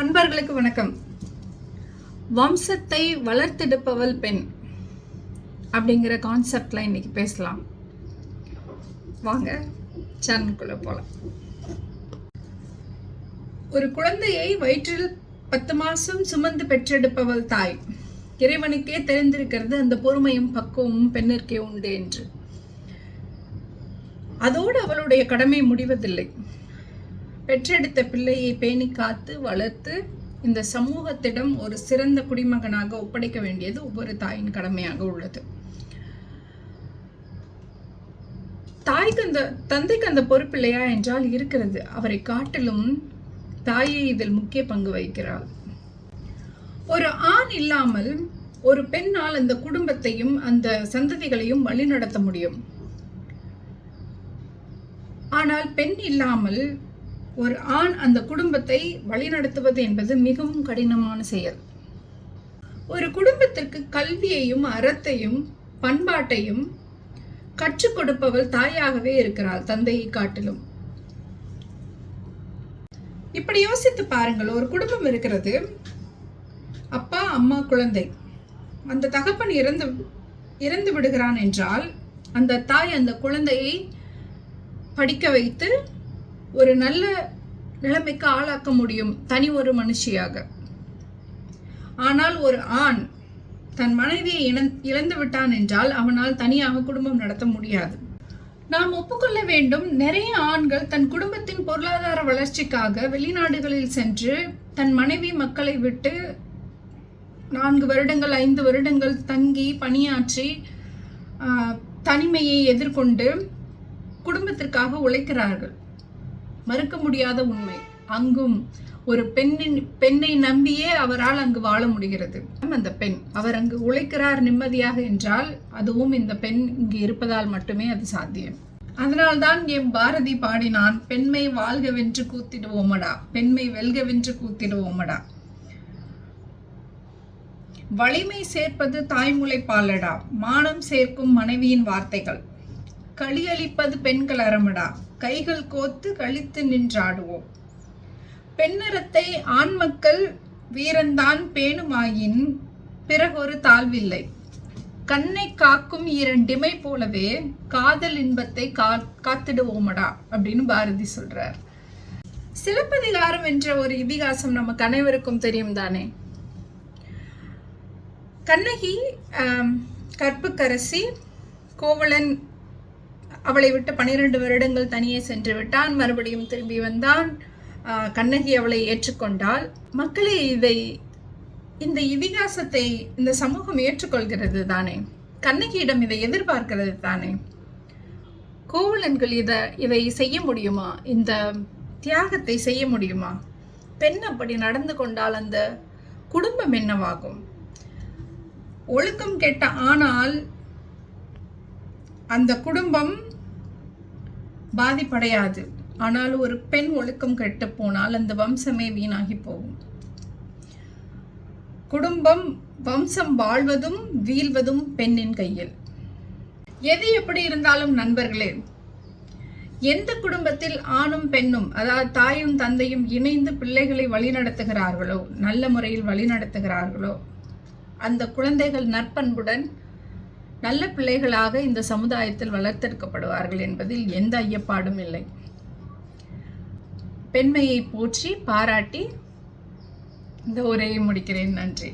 அன்பர்களுக்கு வணக்கம். வம்சத்தை வளர்த்தெடுப்பவள் பெண் அப்படிங்கிற கான்செப்டில் இன்னைக்கு பேசலாம். வாங்க சேனலுக்குள்ளே போலாம். ஒரு குழந்தையை வயிற்றில் பத்து மாசம் சுமந்து பெற்றெடுப்பவள் தாய். இறைவனுக்கே தெரிந்திருக்கிறது அந்த பொறுமையும் பக்குவமும் பெண்ணிற்கே உண்டு என்று. அதோடு அவளுடைய கடமை முடிவதில்லை. பெற்றெடுத்த பிள்ளையை பேணி காத்து வளர்த்து இந்த சமூகத்திடம் ஒரு சிறந்த குடிமகனாக ஒப்படைக்க வேண்டியது ஒவ்வொரு தாயின் கடமையாக உள்ளது. தாய்க்கு அந்த தந்தைக்கு அந்த பொறுப்பில்லையா என்றால் இருக்கிறது. அவரை காட்டிலும் தாயே இதில் முக்கிய பங்கு வகிக்கிறாள். ஒரு ஆண் இல்லாமல் ஒரு பெண்ணால் அந்த குடும்பத்தையும் அந்த சந்ததிகளையும் வழிநடத்த முடியும். ஆனால் பெண் இல்லாமல் ஒரு ஆண் அந்த குடும்பத்தை வழிநடத்துவது என்பது மிகவும் கடினமான செயல். ஒரு குடும்பத்திற்கு கல்வியையும் அறத்தையும் பண்பாட்டையும் கற்றுக் கொடுப்பவள் தாயாகவே இருக்கிறாள் தந்தையை காட்டிலும். இப்படி யோசித்து பாருங்கள் ஒரு குடும்பம் இருக்கிறது. அப்பா அம்மா குழந்தை. அந்த தகப்பன் இறந்து இறந்து விடுகிறான் என்றால் அந்த தாய் அந்த குழந்தையை படிக்க வைத்து ஒரு நல்ல நிலைமைக்கு ஆளாக்க முடியும் தனி ஒரு மனுஷியாக. ஆனால் ஒரு ஆண் தன் மனைவியை இழந்து விட்டான் என்றால் அவனால் தனியாக குடும்பம் நடத்த முடியாது. நாம் ஒப்புக்கொள்ள வேண்டும் நிறைய ஆண்கள் தன் குடும்பத்தின் பொருளாதார வளர்ச்சிக்காக வெளிநாடுகளில் சென்று தன் மனைவி மக்களை விட்டு நான்கு வருடங்கள் ஐந்து வருடங்கள் தங்கி பணியாற்றி தனிமையை எதிர்கொண்டு குடும்பத்திற்காக உழைக்கிறார்கள். மறுக்க முடியாத உண்மை. அங்கும் ஒரு பெண்ணின் பெண்ணை நம்பியே அவரால் அங்கு வாழ முடிகிறது. அந்த பெண் அவர் அங்கு உழைக்கிறார் நிம்மதியாக என்றால் அதுவும் இந்த பெண் இங்கு இருப்பதால் மட்டுமே அது சாத்தியம். அதனால்தான் என் பாரதி பாடினான் பெண்மை வாழ்கவென்று கூத்திடுவோமடா பெண்மை வெல்கவென்று கூத்திடுவோமடா. வலிமை சேர்ப்பது தாய்மொழி பாலடா மானம் சேர்க்கும் மனைவியின் வார்த்தைகள். களியளிப்பது பெண்கள் அறமடா. கைகள் கோத்து கழித்து நின்றாடுவோம். பெண்ணறத்தை ஆண் மக்கள் வீரந்தான் பேணுமாயின் பிறகொரு தாழ்வில்லை. கண்ணை காக்கும் இரண்டிமை போலவே காதல் இன்பத்தை கா காத்திடுவோமடா அப்படின்னு பாரதி சொல்றார். சிலப்பதிகாரம் என்ற ஒரு இதிகாசம் நமக்கு அனைவருக்கும் தெரியும் தானே? கண்ணகி கற்புக்கரசி கோவலன் அவளை விட்டு பனிரெண்டு வருடங்கள் தனியே சென்று விட்டான். மறுபடியும் திரும்பி வந்தான். கண்ணகி அவளை ஏற்றுக்கொண்டால் மக்களே இதை இந்த இதிகாசத்தை இந்த சமூகம் ஏற்றுக்கொள்கிறது தானே? கண்ணகியிடம் இதை எதிர்பார்க்கிறது தானே? கோவலன்கள் இதை இதை செய்ய முடியுமா? இந்த தியாகத்தை செய்ய முடியுமா? பெண் அப்படி நடந்து கொண்டால் அந்த குடும்பம் என்னவாகும்? ஒழுக்கம் கெட்ட ஆனால் அந்த குடும்பம் பாதிப்படையாது. ஆனால் ஒரு பெண் ஒழுக்கம் கெட்டு போனால் அந்த வம்சமே வீணாகி போகும். குடும்பம் வம்சம் வாழ்வதும் வீழ்வதும் பெண்ணின் கையில். எது எப்படி இருந்தாலும் நண்பர்களே எந்த குடும்பத்தில் ஆணும் பெண்ணும் அதாவது தாயும் தந்தையும் இணைந்து பிள்ளைகளை வழிநடத்துகிறார்களோ நல்ல முறையில் வழிநடத்துகிறார்களோ அந்த குழந்தைகள் நற்பண்புடன் நல்ல பிள்ளைகளாக இந்த சமுதாயத்தில் வளர்த்தெடுக்கப்படுவார்கள் என்பதில் எந்த ஐயப்பாடும் இல்லை. பெண்மையை போற்றி பாராட்டி இந்த உரையை முடிக்கிறேன். நன்றி.